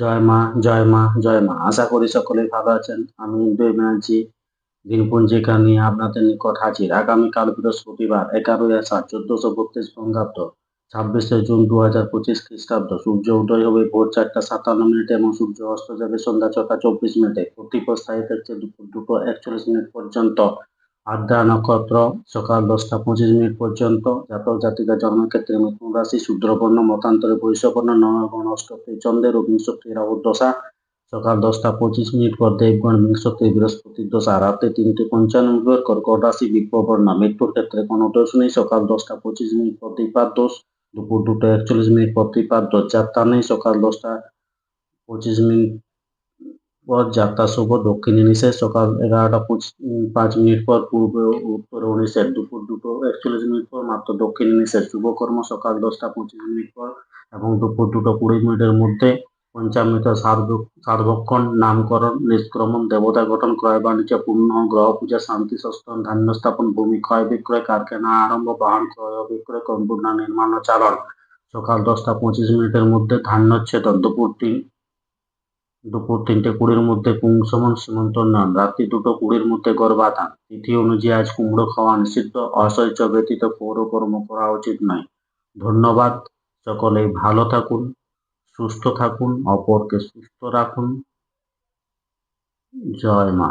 জয় মা জয় মা জয় মা। আশা করি সকলেই ভালো আছেন। আমি ইন্দু ব্যানার্জি দিনপঞ্জিকা নিয়ে আপনাদের নিকট হাজির। আগামীকাল বৃহস্পতিবার, এগারোই আষাঢ়, চোদ্দশো বত্রিশ বঙ্গাব্দ, ছাব্বিশে জুন দু হাজার পঁচিশ খ্রিস্টাব্দ। সূর্য উদয় হবে ভোর চারটা সাতান্ন মিনিটে এবং সূর্য অস্ত যাবে সন্ধ্যা ছটা চব্বিশ মিনিটে। প্রতিপদ স্থায়ী থাকছে দুপুর দুটো একচল্লিশ মিনিট পর্যন্ত আদ্রা নক্ষত্র, সকাল দশটা পঁচিশ মিনিট পর্যন্ত জাতক জাতিকা জন্মক্ষেত্রে মিথুন রাশি, শূদ্রবর্ণ, মতান্তরে বৈশ্যবর্ণ নবগণ অষ্টপতি চন্দ্রের ও বিংশতি রাহুর দশা, সকাল দশটা পঁচিশ মিনিট পর দেবগণ বিংশতি বৃহস্পতির দশা রাতে তিনটে পঞ্চান্ন মিনিট কর্কট রাশি বিপ্রবর্ণ মৃত্যুর ক্ষেত্রে কোনো দোষ নেই, সকাল দশটা পঁচিশ মিনিট পর দ্বিপাদ দোষ, দুপুর দুটো একচল্লিশ মিনিট পর দ্বিপাদ দোষ, যাত্রা নেই, সকাল দশটা পঁচিশ মিনিট পর যাত্রা শুভ, দক্ষিণে নিষেধ সকাল এগারোটা পাঁচ মিনিট পর পূর্বে উত্তর নিষেধ দুপুর দুটো একচল্লিশ মিনিট পর মাত্র দক্ষিণে নিষেধ শুভকর্ম সকাল দশটা পঁচিশ মিনিট পর এবং দুপুর দুটো কুড়ি মিনিটের মধ্যে পঞ্চামৃত সার্বক্ষণ নামকরণ, নিষ্ক্রমণ, দেবতা গঠন, ক্রয় বাণিজ্য পূর্ণ গ্রহ পূজা, শান্তি সস্থান ধান্য স্থাপন, ভূমি ক্রয় বিক্রয়, কারখানা আরম্ভ, বাহন ক্রয় বিক্রয় সম্পূর্ণ নির্মাণ চালন। সকাল দশটা পঁচিশ মিনিটের মধ্যে ধান্যচ্ছেদন দুপুর তিন দুপুর তিনটে কুড়ির মধ্যে কুমসমন সীমন্তর নান রাত্রি দুটো কুড়ির মধ্যে গর্ভাধান। তিথি অনুযায়ী আজ কুমড়ো খাওয়া নিষিদ্ধ। অসহ্য ব্যতীত পৌরকর্ম করা উচিত নয়। ধন্যবাদ সকলে ভালো থাকুন, সুস্থ থাকুন, অপরকে সুস্থ রাখুন। জয় মা।